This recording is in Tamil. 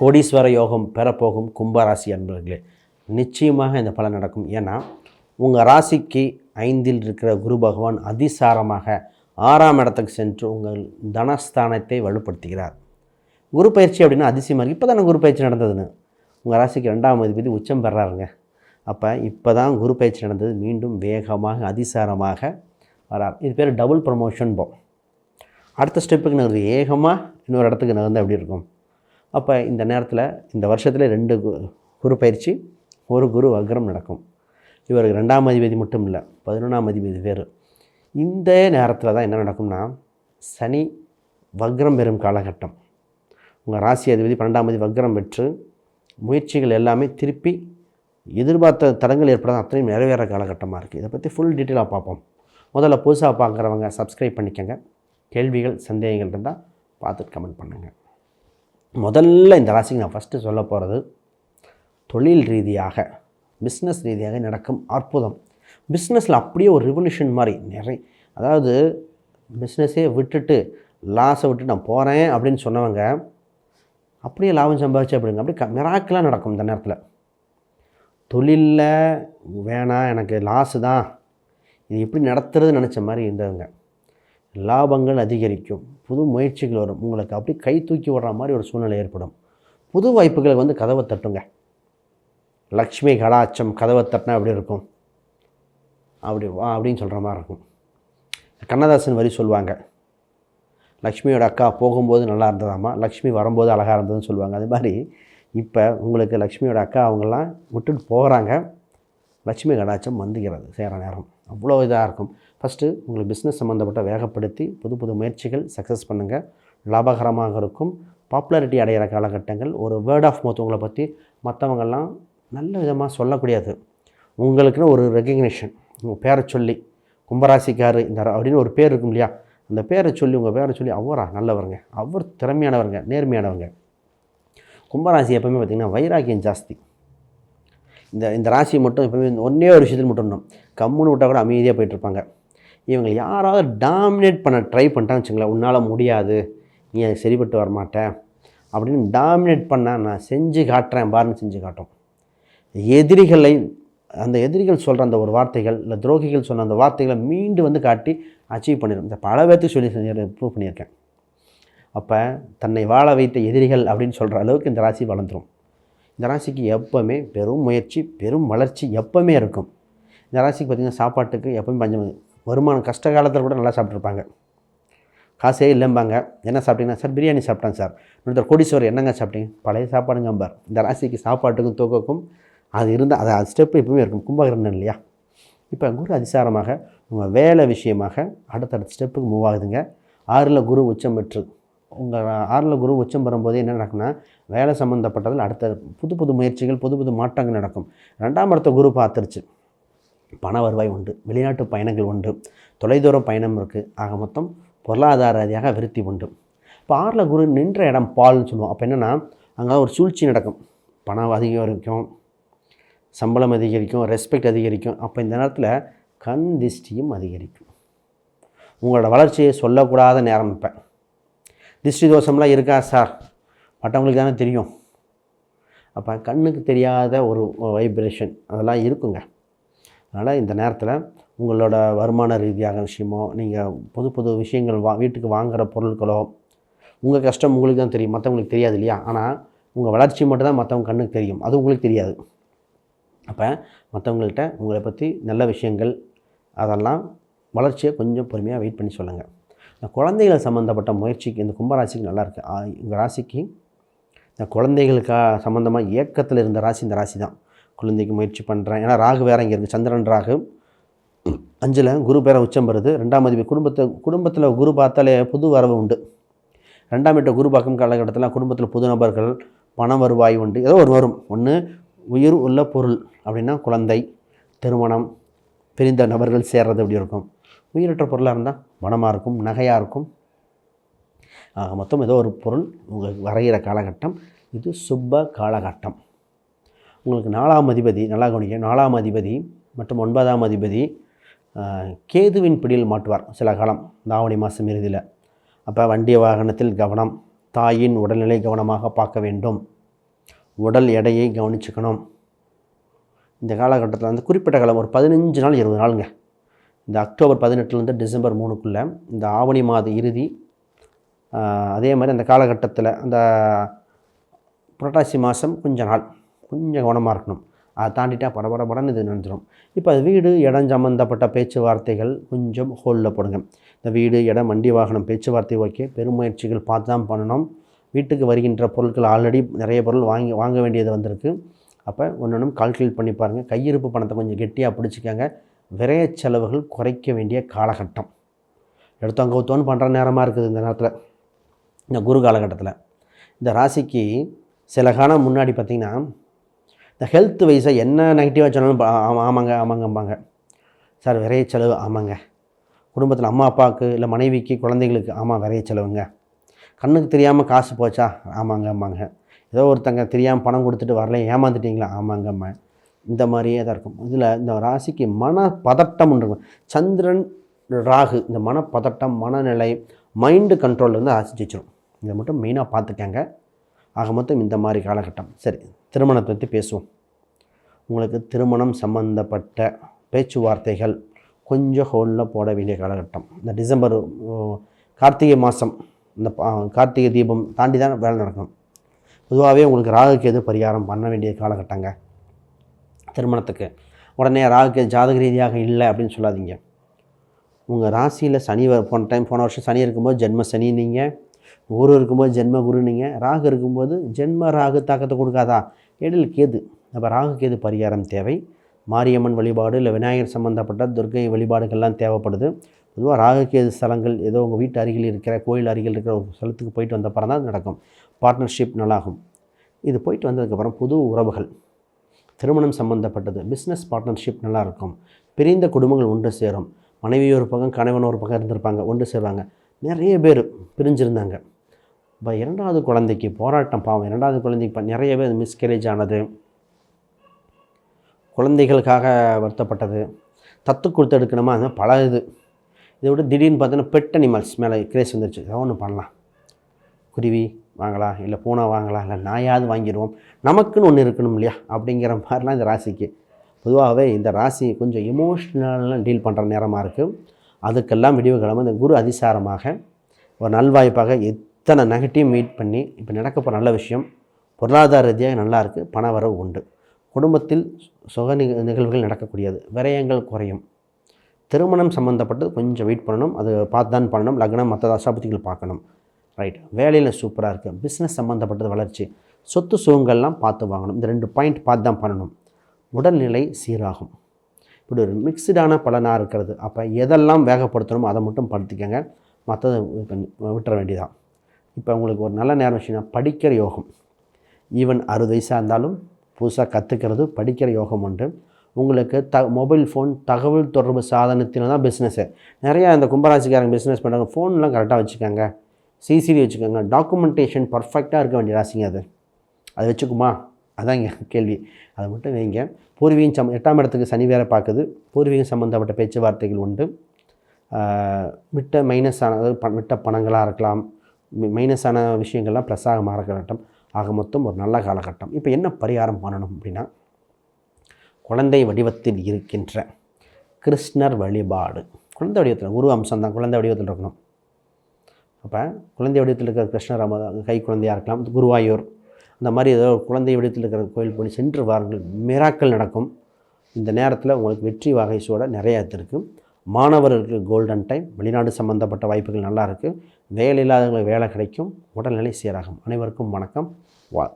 கோடீஸ்வர யோகம் பெறப்போகும் கும்பராசி அன்பர்களே நிச்சயமாக இந்த பலன் நடக்கும். ஏன்னா உங்கள் ராசிக்கு ஐந்தில் இருக்கிற குரு பகவான் அதிசாரமாக ஆறாம் இடத்துக்கு சென்று உங்கள் தனஸ்தானத்தை வலுப்படுத்துகிறார். குரு பயிற்சி அப்படின்னா அதிசயமாக இருக்குது இப்போ தானே குரு பயிற்சி நடந்ததுன்னு. உங்கள் ராசிக்கு ரெண்டாம் அதிபதி உச்சம் பெறாருங்க. அப்போ இப்போ தான் குரு பயிற்சி நடந்தது. மீண்டும் வேகமாக அதிசாரமாக வரார். இது பேர் டபுள் ப்ரமோஷன் போ. அடுத்த ஸ்டெப்புக்கு நகர்ந்து ஏகமாக இன்னொரு இடத்துக்கு நகர்ந்து எப்படி இருக்கும்? அப்போ இந்த நேரத்தில் இந்த வருஷத்தில் ரெண்டு கு- குரு பயிற்சி ஒரு குரு வக்ரம் நடக்கும். இவருக்கு ரெண்டாம் அதிபதி மட்டும் இல்லை பதினொன்றாம் அதிபதி வேறு. இந்த நேரத்தில் தான் என்ன நடக்கும்னா சனி வக்ரம் பெறும் காலகட்டம். உங்கள் ராசி அதிபதி பன்னெண்டாம் அதிபதி வக்ரம் பெற்று முயற்சிகள் எல்லாமே திருப்பி எதிர்பார்த்த தடங்கள் ஏற்படாத அத்தனையும் நிறைவேற காலகட்டமாக இருக்குது இதை பற்றி ஃபுல் டீட்டெயிலாக பார்ப்போம். முதல்ல புதுசாக பார்க்குறவங்க சப்ஸ்கிரைப் பண்ணிக்கோங்க. கேள்விகள் சந்தேகங்கள் இருந்தால் பார்த்துட்டு கமெண்ட் பண்ணுங்கள் முதல்ல இந்த ராசிக்கு நான் ஃபஸ்ட்டு சொல்ல போகிறது தொழில் ரீதியாக பிஸ்னஸ் ரீதியாக நடக்கும் அற்புதம். பிஸ்னஸில் அப்படியே ஒரு ரிவல்யூஷன் மாதிரி நிறைய அதாவது பிஸ்னஸே விட்டுட்டு லாஸை விட்டு நான் போகிறேன் அப்படின்னு சொன்னவங்க அப்படியே லாபம் சம்பாதிச்சு அப்படிங்க அப்படியே மிராக்கலாக நடக்கும் இந்த நேரத்தில். தொழிலில் வேணாம் எனக்கு லாஸு தான். இது எப்படி நடத்துறதுன்னு நினச்ச மாதிரி இருந்தவங்க லாபங்கள் அதிகரிக்கும். புது முயற்சிகள் வரும். உங்களுக்கு அப்படியே கை தூக்கி விடுற மாதிரி ஒரு சூழ்நிலை ஏற்படும். புது வாய்ப்புகளுக்கு வந்து கதவை தட்டுங்க. லக்ஷ்மி கடாட்சம் கதவை தட்டினா எப்படி இருக்கும்? அப்படி வா அப்படின்னு சொல்கிற மாதிரி இருக்கும். கண்ணதாசன் வரி சொல்லுவாங்க. லக்ஷ்மியோட அக்கா போகும்போது நல்லா இருந்ததாமா லக்ஷ்மி வரும்போது அழகாக இருந்ததுன்னு சொல்லுவாங்க. அது மாதிரி இப்போ உங்களுக்கு லக்ஷ்மியோட அக்கா அவங்கெல்லாம் விட்டுட்டு போகிறாங்க லட்சுமி கடாச்சம் வந்துகிறது சேர நேரம். அவ்வளோ இதாக இருக்கும். ஃபஸ்ட்டு உங்களுக்கு பிஸ்னஸ் சம்மந்தப்பட்ட வேகப்படுத்தி புது புது முயற்சிகள் சக்ஸஸ் பண்ணுங்கள் லாபகரமாக இருக்கும். பாப்புலாரிட்டி அடைகிற காலகட்டங்கள் ஒரு வேர்ட் ஆஃப் மவுத் உங்களை பற்றி மற்றவங்கெல்லாம் நல்ல விதமாக சொல்லக்கூடியது. உங்களுக்குன்னு ஒரு ரெக்கக்னேஷன் உங்கள் பேரை சொல்லி கும்பராசிக்காரு இந்த அப்படின்னு ஒரு பேர் இருக்கும் இல்லையா? அந்த பேரை சொல்லி உங்கள் பேரை சொல்லி அவரா? நல்லவருங்க. அவர் திறமையானவருங்க நேர்மையானவங்க. கும்பராசி எப்பவுமே பார்த்திங்கன்னா வைராக்கியம் ஜாஸ்தி. இந்த இந்த ராசி மட்டும் எப்பவுமே ஒன்றே ஒரு விஷயத்தில் மட்டும் கம்முன்னு விட்டால் கூட அமைதியாக போயிட்டுருப்பாங்க இவங்க யாராவது டாமினேட் பண்ண ட்ரை பண்ணிட்டான்னு வச்சுங்களேன் உன்னால் முடியாது நீ அது சரிப்பட்டு வரமாட்ட. அப்படின்னு டாமினேட் பண்ண நான் செஞ்சு காட்டுறேன் பாருன்னு செஞ்சு காட்டும். எதிரிகளை அந்த எதிரிகள் சொல்கிற அந்த ஒரு வார்த்தைகள் இல்லை துரோகிகள் சொன்ன அந்த வார்த்தைகளை மீண்டு வந்து காட்டி அச்சீவ் பண்ணிடும் இந்த பல பேர்த்துக்கு சொல்லி செஞ்சு ப்ரூவ் பண்ணியிருக்கேன். அப்போ தன்னை வாழ வைத்த எதிரிகள் அப்படின்னு சொல்கிற அளவுக்கு இந்த ராசி வளர்ந்துடும் இந்த ராசிக்கு எப்போவுமே பெரும் முயற்சி பெரும் வளர்ச்சி எப்போவுமே இருக்கும். இந்த ராசிக்கு பார்த்திங்கன்னா சாப்பாட்டுக்கு எப்போவுமே பஞ்சம் வருமானம் கஷ்ட காலத்தில் கூட நல்லா சாப்பிட்ருப்பாங்க. காசே இல்லைம்பாங்க. என்ன சாப்பிட்டீங்கன்னா சார் பிரியாணி சாப்பிட்டேன் சார். இன்னொருத்தர் கோடீஸ்வரர் என்னங்க சாப்பிட்டீங்க? பழைய சாப்பாடுங்கம்பார் இந்த ராசிக்கு சாப்பாட்டுக்கும் தூக்கக்கும் அது இருந்தால் அது அது ஸ்டெப்பு எப்பவுமே இருக்கும். கும்பகரணம் இல்லையா? இப்போ குரு அதிசாரமாக உங்கள் வேலை விஷயமாக அடுத்தடுத்த ஸ்டெப்புக்கு மூவ் ஆகுதுங்க. ஆறில் குரு உச்சம் பெற்று உங்கள் ஆறில் குரு உச்சம் வரும்போது என்ன நடக்கும்னா வேலை சம்மந்தப்பட்டதில் அடுத்த புது புது முயற்சிகள் புது புது மாற்றங்கள் நடக்கும். ரெண்டாம் இடத்த குரு பார்த்துருச்சு. பண வருவாய் உண்டு வெளிநாட்டு பயணங்கள் உண்டு தொலைதூர பயணம் இருக்குது ஆக மொத்தம் பொருளாதார ரீதியாக விருத்தி உண்டு. இப்போ ஆறில் குரு நின்ற இடம் பால்னு சொல்லுவோம். அப்போ என்னென்னா அங்கே ஒரு சூழ்ச்சி நடக்கும். பணம் அதிகரிக்கும் சம்பளம் அதிகரிக்கும் ரெஸ்பெக்ட் அதிகரிக்கும். அப்போ இந்த நேரத்தில் கண் திஷ்டியும் அதிகரிக்கும். உங்களோட வளர்ச்சியை சொல்லக்கூடாத நேரம் இப்போ. திஷ்டி தோஷம்லாம் இருக்கா சார்? மற்றவங்களுக்கு தானே தெரியும். அப்போ கண்ணுக்கு தெரியாத ஒரு வைப்ரேஷன் அதெல்லாம் இருக்குங்க. அதனால் இந்த நேரத்தில் உங்களோட வருமான ரீதியாக விஷயமோ நீங்கள் புது புது விஷயங்கள் வா வீட்டுக்கு வாங்குகிற பொருட்களோ உங்கள் கஷ்டம் உங்களுக்கு தான் தெரியும். மற்றவங்களுக்கு தெரியாது இல்லையா? ஆனால் உங்கள் வளர்ச்சி மட்டும்தான் மற்றவங்க கண்ணுக்கு தெரியும். அது உங்களுக்கு தெரியாது. அப்போ மற்றவங்கள்ட்ட உங்களை பற்றி நல்ல விஷயங்கள் அதெல்லாம் வளர்ச்சியை கொஞ்சம் பொறுமையாக வெயிட் பண்ணி சொல்லுங்கள் இந்த குழந்தைகள் சம்மந்தப்பட்ட முயற்சிக்கு இந்த கும்பராசிக்கு நல்லாயிருக்கு உங்கள் ராசிக்கு இந்த குழந்தைகளுக்காக சம்மந்தமாக ஏக்கத்தில் இருந்த ராசி இந்த ராசி தான் குழந்தைக்கு முயற்சி பண்ணுறேன் ஏன்னா ராகு வேற இங்கே இருக்குது சந்திரன் ராகு. அஞ்சில் குரு பேர உச்சம் வருது ரெண்டாம் மதிப்பு குடும்பத்தை குடும்பத்தில் குரு பார்த்தாலே புது வரவு உண்டு. ரெண்டாம் வீட்டை குரு பார்க்கும் காலகட்டத்தில் குடும்பத்தில் புது நபர்கள் பண வருவாய் உண்டு. ஏதோ ஒரு வரும். ஒன்று உயிர் உள்ள பொருள் அப்படின்னா குழந்தை திருமணம் பிரிந்த நபர்கள் சேர்றது அப்படி இருக்கும். உயிரற்ற பொருளாக இருந்தால் பணமாக இருக்கும் நகையாக இருக்கும். ஆக மொத்தம் ஏதோ ஒரு பொருள் உங்களுக்கு வரைகிற காலகட்டம். இது சுப்ப காலகட்டம். உங்களுக்கு நாலாம் அதிபதி நல்லா கவனிக்க நாலாம் அதிபதி மற்றும் ஒன்பதாம் அதிபதி கேதுவின் பிடியில் மாட்டுவார் சில காலம் தாவணி மாதம் இறுதியில். அப்போ வண்டிய வாகனத்தில் கவனம் தாயின் உடல்நிலை கவனமாக பார்க்க வேண்டும். உடல் எடையை கவனிச்சுக்கணும். இந்த காலகட்டத்தில் வந்து குறிப்பிட்ட காலம் ஒரு பதினஞ்சு நாள் இருபது நாளுங்க. இந்த அக்டோபர் பதினெட்டுலேருந்து டிசம்பர் மூணுக்குள்ளே இந்த ஆவணி மாத இறுதி அதே மாதிரி அந்த காலகட்டத்தில் அந்த புரட்டாசி மாதம் கொஞ்ச நாள். கொஞ்சம் கவனமாக இருக்கணும். அதை தாண்டிட்டா படபட படன்னு இது நினைஞ்சிடும் இப்போ அது வீடு இடம் சம்மந்தப்பட்ட பேச்சுவார்த்தைகள் கொஞ்சம் ஹோலில் போடுங்க. இந்த வீடு இடம் வண்டி வாகனம் பேச்சுவார்த்தை ஓகே. பெருமுயற்சிகள் பார்த்து தான் பண்ணணும். வீட்டுக்கு வருகின்ற பொருட்கள் ஆல்ரெடி நிறைய பொருள் வாங்கி வாங்க வேண்டியது வந்திருக்கு. அப்போ ஒன்று கால்குலேட் பண்ணி பாருங்கள் கையிருப்பு பணத்தை கொஞ்சம் கெட்டியாக பிடிச்சிக்கங்க. விரைய செலவுகள் குறைக்க வேண்டிய காலகட்டம். எடுத்தோம் கவுத்தோன்னு பண்ணுற நேரமாக இருக்குது இந்த நேரத்தில். இந்த குரு காலகட்டத்தில். இந்த ராசிக்கு சில காலம் முன்னாடி பார்த்திங்கன்னா இந்த ஹெல்த் வைஸாக என்ன நெகட்டிவாக சொன்னாலும் ஆமாங்க ஆமாங்க ஆமாங்க ஆமாங்கம்பாங்க. சார் விரைய செலவு ஆமாங்க. குடும்பத்தில் அம்மா அப்பாவுக்கு இல்லை மனைவிக்கு குழந்தைங்களுக்கு ஆமாம் விரைய செலவுங்க. கண்ணுக்கு தெரியாமல் காசு போச்சா? ஆமாங்க ஆமாங்க ஏதோ ஒருத்தங்க தெரியாமல் பணம் கொடுத்துட்டு வரல ஏமாந்துட்டீங்களா? ஆமாங்கம்மா. இந்த மாதிரியே தான் இருக்கும். இதில் இந்த ராசிக்கு மன பதட்டம் இருக்கும் சந்திரன் ராகு இந்த மனப்பதட்டம் மனநிலை மைண்டு கண்ட்ரோல் வந்து ஆசிச்சு வச்சிடும் இதை மட்டும் மெயினாக பார்த்துக்கங்க. ஆக மொத்தம் இந்த மாதிரி காலகட்டம். சரி. திருமணத்தை பற்றி பேசுவோம். உங்களுக்கு திருமணம் சம்பந்தப்பட்ட பேச்சுவார்த்தைகள் கொஞ்சம் ஹோலில் போட வேண்டிய காலகட்டம். இந்த டிசம்பர் கார்த்திகை மாதம் இந்த கார்த்திகை தீபம் தாண்டி தான் வேலை நடக்கணும் பொதுவாகவே உங்களுக்கு ராகுக்கு பரிகாரம் பண்ண வேண்டிய காலகட்டங்க. திருமணத்துக்கு. உடனே ராகுக்கு ஜாதக ரீதியாக இல்லை அப்படின்னு சொல்லாதீங்க. உங்கள் ராசியில் சனி போன டைம் போன வருஷம் சனி இருக்கும்போது ஜென்ம சனி நீங்கள் குரு இருக்கும்போது ஜென்ம குரு நீங்கள் ராகு இருக்கும்போது ஜென்ம ராகு தாக்கத்தை கொடுக்காதா? இடையில் கேது. அப்போ ராகு கேது பரிகாரம் தேவை. மாரியம்மன் வழிபாடு இல்லை விநாயகர் சம்மந்தப்பட்ட துர்க்கை வழிபாடுகள்லாம் தேவைப்படுது. பொதுவாக ராகு கேது ஸ்தலங்கள் ஏதோ உங்கள் வீட்டு அருகில் இருக்கிற கோயில் அருகில் இருக்கிற ஒரு ஸ்தலத்துக்கு போயிட்டு வந்த தான் நடக்கும். பார்ட்னர்ஷிப் நல்லாகும். இது போயிட்டு வந்ததுக்கப்புறம் புது உறவுகள். திருமணம் சம்பந்தப்பட்டது. பிஸ்னஸ் பார்ட்னர்ஷிப் நல்லாயிருக்கும். பிரிந்த குடும்பங்கள் ஒன்று சேரும். மனைவி ஒரு பக்கம் கணவன் ஒரு பக்கம் இருந்திருப்பாங்க ஒன்று சேருவாங்க. நிறைய பேர் பிரிஞ்சிருந்தாங்க. இப்போ இரண்டாவது குழந்தைக்கு போராட்டம் பாவம். இரண்டாவது குழந்தைக்கு நிறையவே நிறைய மிஸ்கேரேஜ் ஆனது. குழந்தைகளுக்காக வருத்தப்பட்டது. தத்து கொடுத்து எடுக்கணுமா? அது பல இது இதை விட திடீர்னு பார்த்தோன்னா பெட் அனிமல்ஸ் மேலே கிரேஸ் வந்துருச்சு. ஏதோ ஒன்று பண்ணலாம். குருவி வாங்கலாம் இல்லை பூனை வாங்கலாம் இல்லை நாயாவது வாங்கிடுவோம். நமக்குன்னு ஒன்று இருக்கணும் இல்லையா? அப்படிங்கிற மாதிரிலாம் இந்த ராசிக்கு. பொதுவாகவே இந்த ராசி கொஞ்சம் எமோஷ்னலாக டீல் பண்ணுற நேரமாக இருக்குது அதுக்கெல்லாம் விடிவு கிழமை இந்த குரு அதிசாரமாக ஒரு நல்வாய்ப்பாக இத்தனை நெகட்டிவ் மீட் பண்ணி இப்போ நடக்க போகிற நல்ல விஷயம் பொருளாதார ரீதியாக நல்லா இருக்குது பண வரவு உண்டு. குடும்பத்தில் சுக நிக நிகழ்வுகள் நடக்கக்கூடியது விரயங்கள் குறையும். திருமணம் சம்மந்தப்பட்டது கொஞ்சம் வெயிட் பண்ணணும் அது பார்த்து தான் பண்ணணும் லக்னம் மற்ற தசாபதிகள் பார்க்கணும். ரைட். வேலையில் சூப்பராக இருக்குது பிஸ்னஸ் சம்மந்தப்பட்டது வளர்ச்சி சொத்து சுகங்கள்லாம் பார்த்து வாங்கணும். இந்த ரெண்டு பாயிண்ட் பார்த்து தான் பண்ணணும். உடல்நிலை சீராகும். இப்படி ஒரு மிக்சடான பலனாக இருக்கிறது. அப்போ எதெல்லாம் வேகப்படுத்தணுமோ அதை மட்டும் படுத்திக்கங்க. மற்றதை விட்டுற வேண்டியதான் இப்போ உங்களுக்கு ஒரு நல்ல நேரம் விஷயம்னா படிக்கிற யோகம். ஈவன் அறுபது வயசாக இருந்தாலும் புதுசாக கற்றுக்கிறது படிக்கிற யோகம் உண்டு. உங்களுக்கு த மொபைல் ஃபோன் தகவல் தொடர்பு சாதனத்தில் தான் பிஸ்னஸ்ஸு நிறையா இந்த கும்பராசிக்காரங்க பிஸ்னஸ் பண்ணுறாங்க ஃபோன்லாம் கரெக்டாக வச்சுக்கோங்க. சிசிடி வச்சுக்கோங்க. டாக்குமெண்டேஷன் பர்ஃபெக்டாக இருக்க வேண்டிய ராசிங்க அது. அது வச்சுக்குமா? அதான் இங்கே கேள்வி. அதை மட்டும் வைங்க. பூர்வீகம் சம் எட்டாம் இடத்துக்கு சனி வேற பார்க்குது. பூர்வீகம் சம்மந்தப்பட்ட பேச்சுவார்த்தைகள் உண்டு. விட்ட மைனஸ் அதாவது ப- விட்ட பணங்களாக இருக்கலாம். மைனஸான விஷயங்கள்லாம் ப்ளஸ்ஸாக மாற காலகட்டம். ஆக மொத்தம் ஒரு நல்ல காலகட்டம். இப்போ என்ன பரிகாரம் பண்ணணும் அப்படின்னா குழந்தை வடிவத்தில் இருக்கின்ற கிருஷ்ணர் வழிபாடு. குழந்தை வடிவத்தில் குரு அம்சம் தான் குழந்தை வடிவத்தில் இருக்கணும். அப்போ குழந்தை வடிவத்தில் இருக்கிற கிருஷ்ணர் அம கை குழந்தையாக இருக்கலாம் குருவாயூர் அந்த மாதிரி ஏதோ குழந்தை வடிவத்தில் இருக்கிற கோயில் போய் சென்று வாருங்கள். மிராக்கள் நடக்கும். இந்த நேரத்தில் உங்களுக்கு வெற்றி வகை சூட நிறையா இருக்குது மாணவர்களுக்கு கோல்டன் டைம் வெளிநாடு சம்மந்தப்பட்ட வாய்ப்புகள் நல்லா இருக்குது வேலை இல்லாதவங்களுக்கு வேலை கிடைக்கும் உடல்நிலை சீராகும். அனைவருக்கும் வணக்கம். வா